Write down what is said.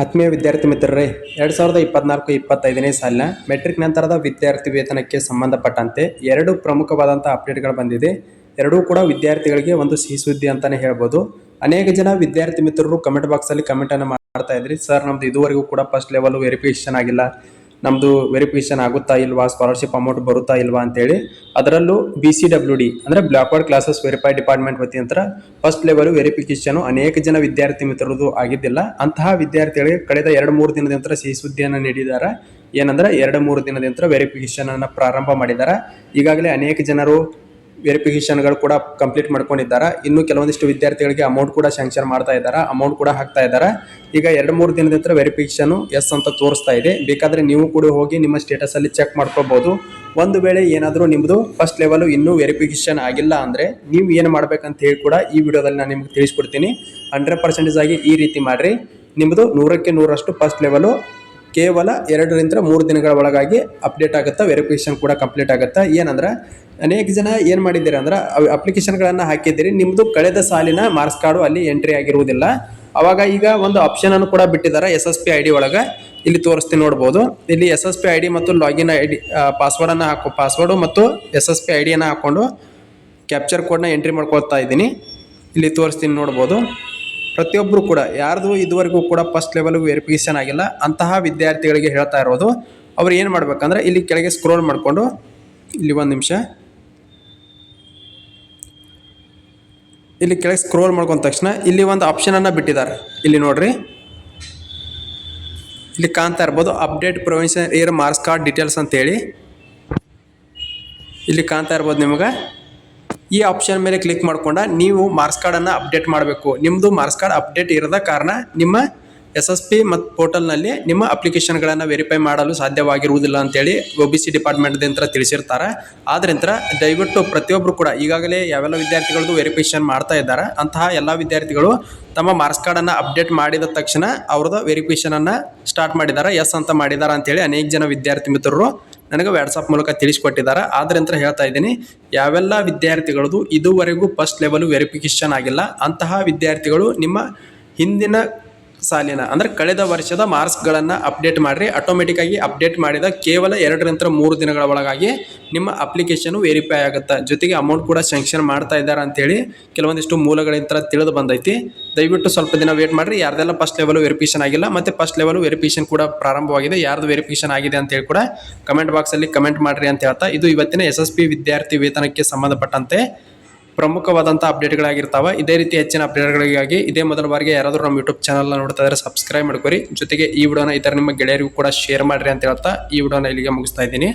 ಆತ್ಮೀಯ ವಿದ್ಯಾರ್ಥಿ ಮಿತ್ರರೇ, ಎರಡು ಸಾವಿರದ ಇಪ್ಪತ್ನಾಲ್ಕು ಇಪ್ಪತ್ತೈದನೇ ಸಾಲಿನ ಮೆಟ್ರಿಕ್ ನಂತರದ ವಿದ್ಯಾರ್ಥಿ ವೇತನಕ್ಕೆ ಸಂಬಂಧಪಟ್ಟಂತೆ ಎರಡು ಪ್ರಮುಖವಾದಂಥ ಅಪ್ಡೇಟ್ಗಳು ಬಂದಿದೆ. ಎರಡೂ ಕೂಡ ವಿದ್ಯಾರ್ಥಿಗಳಿಗೆ ಒಂದು ಸಿಹಿ ಸುದ್ದಿ ಅಂತಲೇ ಹೇಳ್ಬೋದು. ಅನೇಕ ಜನ ವಿದ್ಯಾರ್ಥಿ ಮಿತ್ರರು ಕಮೆಂಟ್ ಬಾಕ್ಸಲ್ಲಿ ಕಮೆಂಟನ್ನು ಮಾಡ್ತಾ ಇದ್ರಿ. ಸರ್ ನಮ್ದು ಇದುವರೆಗೂ ಕೂಡ ಫಸ್ಟ್ ಲೆವೆಲ್ ವೆರಿಫಿಕೇಷನ್ ಆಗಿಲ್ಲ. ನಮ್ಮದು ವೆರಿಫಿಕೇಶನ್ ಆಗುತ್ತಾ ಇಲ್ವಾ ಸ್ಕಾಲರ್ಶಿಪ್ ಅಮೌಂಟ್ ಬರುತ್ತಾ ಇಲ್ವಾ ಅಂತೇಳಿ, ಅದರಲ್ಲೂ ಬಿ ಸಿ ಡಬ್ಲ್ಯೂ ಡಿ ಅಂದರೆ ಬ್ಲಾಕ್ವರ್ಡ್ ಕ್ಲಾಸಸ್ ವೆರಿಫೈ ಡಿಪಾರ್ಟ್ಮೆಂಟ್ ವತಿಯಂತರ ಫಸ್ಟ್ ಲೆವೆಲ್ ವೆರಿಫಿಕೇಶನ್ ಅನೇಕ ಜನ ವಿದ್ಯಾರ್ಥಿ ಮಿತ್ರರದು ಆಗಿದ್ದಿಲ್ಲ. ಅಂತಹ ವಿದ್ಯಾರ್ಥಿಗಳಿಗೆ ಕಳೆದ ಎರಡು ಮೂರು ದಿನದ ನಂತರ ಸಿಹಿ ಸುದ್ದಿಯನ್ನು ನೀಡಿದ್ದಾರೆ ಏನಂದ್ರೆ ಎರಡು ಮೂರು ದಿನದ ನಂತರ ವೆರಿಫಿಕೇಶನ್ ಅನ್ನು ಪ್ರಾರಂಭ ಮಾಡಿದ್ದಾರೆ ಈಗಾಗಲೇ ಅನೇಕ ಜನರು ವೆರಿಫಿಕೇಶನ್ಗಳು ಕೂಡ ಕಂಪ್ಲೀಟ್ ಮಾಡ್ಕೊಂಡಿದ್ದಾರೆ. ಇನ್ನು ಕೆಲವೊಂದಿಷ್ಟು ವಿದ್ಯಾರ್ಥಿಗಳಿಗೆ ಅಮೌಂಟ್ ಕೂಡ ಸ್ಯಾಂಕ್ಷನ್ ಮಾಡ್ತಾ ಇದ್ದಾರೆ. ಅಮೌಂಟ್ ಕೂಡ ಹಾಕ್ತಾ ಇದ್ದಾರೆ. ಈಗ ಎರಡು ಮೂರು ದಿನದ ನಂತರ ವೆರಿಫಿಕೇಶನ್ ಎಸ್ ಅಂತ ತೋರಿಸ್ತಾ ಇದೆ. ಬೇಕಾದ್ರೆ ನೀವು ಕೂಡ ಹೋಗಿ ನಿಮ್ಮ ಸ್ಟೇಟಸ್ ಅಲ್ಲಿ ಚೆಕ್ ಮಾಡ್ಕೋಬಹುದು ಒಂದು ವೇಳೆ ಏನಾದರೂ ನಿಮ್ಮದು ಫಸ್ಟ್ ಲೆವೆಲು ಇನ್ನೂ ವೆರಿಫಿಕೇಶನ್ ಆಗಿಲ್ಲ ಅಂದರೆ ನೀವು ಏನು ಮಾಡಬೇಕಂತ ಹೇಳಿ ಕೂಡ ಈ ವಿಡಿಯೋದಲ್ಲಿ ನಾನು ನಿಮ್ಗೆ ತಿಳಿಸ್ಕೊಡ್ತೀನಿ. ಹಂಡ್ರೆಡ್ ಪರ್ಸೆಂಟೇಜ್ ಆಗಿ ಈ ರೀತಿ ಮಾಡಿರಿ. ನಿಮ್ಮದು ನೂರಕ್ಕೆ ನೂರಷ್ಟು ಫಸ್ಟ್ ಲೆವೆಲು ಕೇವಲ ಎರಡರಿಂದ ಮೂರು ದಿನಗಳ ಒಳಗಾಗಿ ಅಪ್ಡೇಟ್ ಆಗುತ್ತಾ ವೆರಿಫಿಕೇಶನ್ ಕೂಡ ಕಂಪ್ಲೀಟ್ ಆಗುತ್ತಾ? ಏನಂದ್ರೆ ಅನೇಕ ಜನ ಏನು ಮಾಡಿದ್ದೀರಿ ಅಂದ್ರೆ ಅಪ್ಲಿಕೇಶನ್ಗಳನ್ನು ಹಾಕಿದ್ದೀರಿ. ನಿಮ್ಮದು ಕಳೆದ ಸಾಲಿನ ಮಾರ್ಕ್ಸ್ ಕಾರ್ಡು ಅಲ್ಲಿ ಎಂಟ್ರಿ ಆಗಿರುವುದಿಲ್ಲ. ಅವಾಗ ಈಗ ಒಂದು ಆಪ್ಷನ್ ಅನ್ನು ಕೂಡ ಬಿಟ್ಟಿದ್ದಾರೆ S S P I D ಒಳಗೆ. ಇಲ್ಲಿ ತೋರಿಸ್ತೀನಿ ನೋಡ್ಬೋದು. ಇಲ್ಲಿ S S P I D ಮತ್ತು ಲಾಗಿನ್ ಐ ಡಿ ಪಾಸ್ವರ್ಡನ್ನು ಹಾಕೋ ಪಾಸ್ವರ್ಡು ಮತ್ತು ಎಸ್ ಎಸ್ ಪಿ ಐ ಡಿಯನ್ನು ಹಾಕ್ಕೊಂಡು ಕ್ಯಾಪ್ಚರ್ ಕೋಡ್ನ ಎಂಟ್ರಿ ಮಾಡ್ಕೊಳ್ತಾ ಇದ್ದೀನಿ. ಇಲ್ಲಿ ತೋರಿಸ್ತೀನಿ ನೋಡ್ಬೋದು. ಪ್ರತಿಯೊಬ್ಬರು ಕೂಡ, ಯಾರ್ದು ಇದುವರೆಗೂ ಕೂಡ ಫಸ್ಟ್ ಲೆವೆಲ್ ವೆರಿಫಿಕೇಶನ್ ಆಗಿಲ್ಲ, ಅಂತಹ ವಿದ್ಯಾರ್ಥಿಗಳಿಗೆ ಹೇಳ್ತಾ ಇರೋದು. ಅವ್ರು ಏನು ಮಾಡ್ಬೇಕಂದ್ರೆ ಇಲ್ಲಿ ಕೆಳಗೆ ಸ್ಕ್ರೋಲ್ ಮಾಡಿಕೊಂಡು, ಇಲ್ಲಿ ಒಂದು ನಿಮಿಷ. ಇಲ್ಲಿ ಕೆಳಗೆ ಸ್ಕ್ರೋಲ್ ಮಾಡ್ಕೊಂಡ ತಕ್ಷಣ ಇಲ್ಲಿ ಒಂದು ಆಪ್ಷನನ್ನು ಬಿಟ್ಟಿದ್ದಾರೆ. ಇಲ್ಲಿ ನೋಡ್ರಿ. ಇಲ್ಲಿ ಕಾಣ್ತಾ ಇರ್ಬೋದು update provision year marks card details ಅಂತೇಳಿ. ಇಲ್ಲಿ ಕಾಣ್ತಾ ಇರ್ಬೋದು ನಿಮಗೆ. ಈ ಆಪ್ಷನ್ ಮೇಲೆ ಕ್ಲಿಕ್ ಮಾಡಿಕೊಂಡ ನೀವು ಮಾರ್ಕ್ಸ್ ಕಾರ್ಡನ್ನು ಅಪ್ಡೇಟ್ ಮಾಡಬೇಕು. ನಿಮ್ಮದು ಮಾರ್ಕ್ಸ್ ಕಾರ್ಡ್ ಅಪ್ಡೇಟ್ ಇರದ ಕಾರಣ ನಿಮ್ಮ ಎಸ್ ಎಸ್ ಪಿ ಮತ್ತು ಪೋರ್ಟಲ್ನಲ್ಲಿ ನಿಮ್ಮ ಅಪ್ಲಿಕೇಶನ್ಗಳನ್ನು ವೆರಿಫೈ ಮಾಡಲು ಸಾಧ್ಯವಾಗಿರುವುದಿಲ್ಲ ಅಂತೇಳಿ ಒ ಬಿ ಸಿ ಡಿಪಾರ್ಟ್ಮೆಂಟ್ದಿಂದ ತಿಳಿಸಿರ್ತಾರೆ. ಆದ್ರಿಂದ ದಯವಿಟ್ಟು ಪ್ರತಿಯೊಬ್ಬರು ಕೂಡ ಈಗಾಗಲೇ ಯಾವೆಲ್ಲ ವಿದ್ಯಾರ್ಥಿಗಳದ್ದು ವೆರಿಫಿಕೇಶನ್ ಮಾಡ್ತಾ ಇದ್ದಾರೆ. ಅಂತಹ ಎಲ್ಲ ವಿದ್ಯಾರ್ಥಿಗಳು ತಮ್ಮ ಮಾರ್ಕ್ಸ್ ಕಾರ್ಡನ್ನು ಅಪ್ಡೇಟ್ ಮಾಡಿದ ತಕ್ಷಣ ಅವ್ರದ್ದು ವೆರಿಫಿಕೇಶನನ್ನು ಸ್ಟಾರ್ಟ್ ಮಾಡಿದ್ದಾರೆ. ಎಸ್ ಅಂತ ಮಾಡಿದ್ದಾರೆ ಅಂತೇಳಿ ಅನೇಕ ಜನ ವಿದ್ಯಾರ್ಥಿ ಮಿತ್ರರು ನನಗೆ ವ್ಯಾಟ್ಸಪ್ ಮೂಲಕ ತಿಳಿಸ್ಕೊಟ್ಟಿದ್ದಾರೆ. ಆದ್ರಿಂದ ಹೇಳ್ತಾ ಇದ್ದೀನಿ, ಯಾವೆಲ್ಲ ವಿದ್ಯಾರ್ಥಿಗಳದ್ದು ಇದುವರೆಗೂ ಫಸ್ಟ್ ಲೆವೆಲ್ ವೆರಿಫಿಕೇಶನ್ ಆಗಿಲ್ಲ. ಅಂತಹ ವಿದ್ಯಾರ್ಥಿಗಳು ನಿಮ್ಮ ಹಿಂದಿನ ಸಾಲಿನ ಅಂದ್ರೆ ಕಳೆದ ವರ್ಷದ ಮಾರ್ಕ್ಸ್ಗಳನ್ನು ಅಪ್ಡೇಟ್ ಮಾಡಿರಿ. ಆಟೋಮೆಟಿಕ್ಕಾಗಿ ಅಪ್ಡೇಟ್ ಮಾಡಿದ ಕೇವಲ ಎರಡರಿಂದ ಮೂರು ದಿನಗಳ ಒಳಗಾಗಿ ನಿಮ್ಮ ಅಪ್ಲಿಕೇಶನ್ ವೆರಿಫೈ ಆಗುತ್ತೆ? ಜೊತೆಗೆ ಅಮೌಂಟ್ ಕೂಡ ಸ್ಯಾಂಕ್ಷನ್ ಮಾಡ್ತಾ ಇದ್ದಾರೆ ಅಂತೇಳಿ ಕೆಲವೊಂದಿಷ್ಟು ಮೂಲಗಳಿಂದ ತಿಳಿದು ಬಂದೈತಿ. ದಯವಿಟ್ಟು ಸ್ವಲ್ಪ ದಿನ ವೇಟ್ ಮಾಡಿರಿ. ಯಾರ್ದೆಲ್ಲ ಫಸ್ಟ್ ಲೆವೆಲ್ ವೆರಿಫಿಕೇಶನ್ ಆಗಿಲ್ಲ, ಮತ್ತೆ ಫಸ್ಟ್ ಲೆವೆಲ್ ವೆರಿಫಿಕೇಶನ್ ಕೂಡ ಪ್ರಾರಂಭವಾಗಿದೆ. ಯಾರ್ದು ವೆರಿಫಿಕೇಶನ್ ಆಗಿದೆ ಅಂತ ಹೇಳಿ ಕೂಡ ಕಮೆಂಟ್ ಬಾಕ್ಸಲ್ಲಿ ಕಮೆಂಟ್ ಮಾಡಿರಿ ಅಂತ ಹೇಳ್ತಾ. ಇದು ಇವತ್ತಿನ ಎಸ್ ವಿದ್ಯಾರ್ಥಿ ವೇತನಕ್ಕೆ ಸಂಬಂಧಪಟ್ಟಂತೆ ಪ್ರಮುಖವಾದಂಥ ಅಪ್ಡೇಟ್ಗಳಾಗಿರ್ತಾವೆ ಇದೇ ರೀತಿ ಹೆಚ್ಚಿನ ಅಪ್ಡೇಟ್ಗಳಿಗಾಗಿ ಇದೇ ಮೊದಲ ಬಾರಿಗೆ ಯಾರಾದರೂ ನಮ್ಮ ಯೂಟ್ಯೂಬ್ ಚಾನಲ್ನ ನೋಡ್ತಾ ಇದ್ದಾರೆ ಸಬ್ಸ್ಕ್ರೈಬ್ ಮಾಡ್ಕೊರಿ. ಜೊತೆಗೆ ಈ ವಿಡಿಯೋನ ಇತರ ನಿಮ್ಮ ಗೆಳೆಯರಿಗೂ ಕೂಡ ಶೇರ್ ಮಾಡಿರಿ ಅಂತ ಹೇಳ್ತಾ ಈ ವಿಡಿಯೋನ ಇಲ್ಲಿಗೆ ಮುಗಿಸ್ತಾ ಇದ್ದೀನಿ.